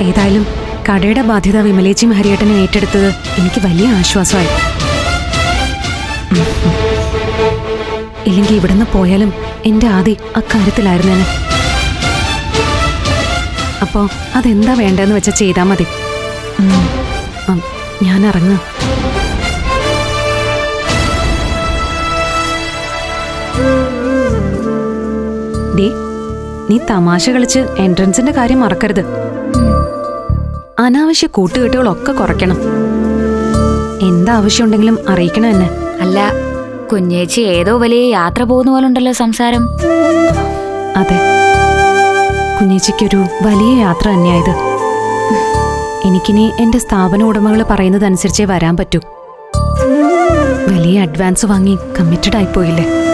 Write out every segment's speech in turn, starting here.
ഏതായാലും കടയുടെ ബാധ്യത വിമലേച്ചി ഹരിയേട്ടനെ ഏറ്റെടുത്തത് എനിക്ക് വലിയ ആശ്വാസമായി. ഇല്ലെങ്കിൽ ഇവിടുന്ന് പോയാലും എന്റെ ആദി അക്കാര്യത്തിലായിരുന്നേനെ. അപ്പോ അതെന്താ വേണ്ടെന്ന് വെച്ചാൽ ചെയ്താൽ മതി. ഞാൻ ഇറങ്ങാം. നീ തമാശ കളിച്ച് എൻട്രൻസിന്റെ കാര്യം മറക്കരുത്. അനാവശ്യ കൂട്ടുകെട്ടുകളൊക്കെ കുറയ്ക്കണം. എന്താവശ്യമുണ്ടെങ്കിലും അറിയിക്കണം എന്നെ. അല്ല കുഞ്ഞേച്ചി ഏതോ വലിയ യാത്ര പോകുന്ന പോലെ ഉണ്ടല്ലോ സംസാരം. അതെ. കുഞ്ഞേച്ചിക്കൊരു വലിയ യാത്ര തന്നെയായത്. എനിക്കിനി എന്റെ സ്ഥാപന ഉടമകൾ പറയുന്നതനുസരിച്ചേ വരാൻ പറ്റൂ. വലിയ അഡ്വാൻസ് വാങ്ങി കമ്മിറ്റഡ് ആയിപ്പോയില്ലേ?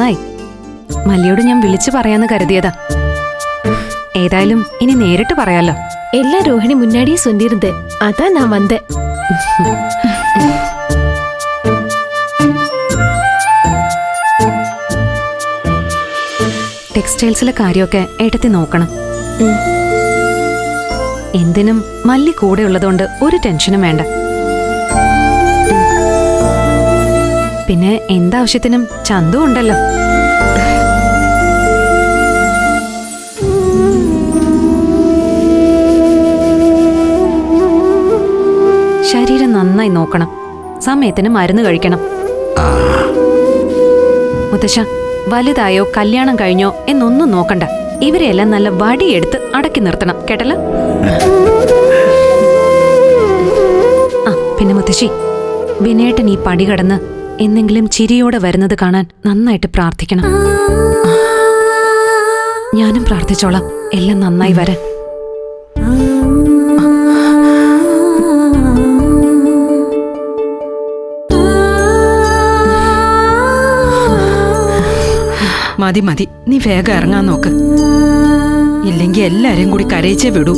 നന്നായി. മല്ലിയോട് ഞാൻ വിളിച്ചു പറയാന്ന് കരുതിയതാ. ഏതായാലും ഇനി നേരിട്ട് പറയാലോ. എല്ലാ രോഹിണി മുന്നാടിയെ സൊല്ലിരുന്നത് അതാ നാ വന്ന്. ടെക്സ്റ്റൈൽസിലെ കാര്യമൊക്കെ ഏട്ടത്തി നോക്കണം. എന്തിനും മല്ലി കൂടെ ഉള്ളതുകൊണ്ട് ഒരു ടെൻഷനും വേണ്ട. പിന്നെ എന്താവശ്യത്തിനും ചന്തു ഉണ്ടല്ലോ. ശരീരം നന്നായി നോക്കണം. സമയത്തിന് മരുന്ന് കഴിക്കണം. മുത്തശ്ശ വലുതായോ കല്യാണം കഴിഞ്ഞോ എന്നൊന്നും നോക്കണ്ട. ഇവരെയെല്ലാം നല്ല വടിയെടുത്ത് അടക്കി നിർത്തണം. കേട്ടല്ല? ആ പിന്നെ മുത്തശ്ശി വിനേട്ടൻ ഈ പടി കടന്ന് എന്തെങ്കിലും ചിരിയോടെ വരുന്നത് കാണാൻ നന്നായിട്ട് പ്രാർത്ഥിക്കണം. ഞാനും പ്രാർത്ഥിച്ചോളാം. എല്ലാം നന്നായി വരാൻ. മതി മതി. നീ വേഗം ഇറങ്ങാൻ നോക്ക്. ഇല്ലെങ്കിൽ എല്ലാരെയും കൂടി കരയിച്ചേ വിടൂ.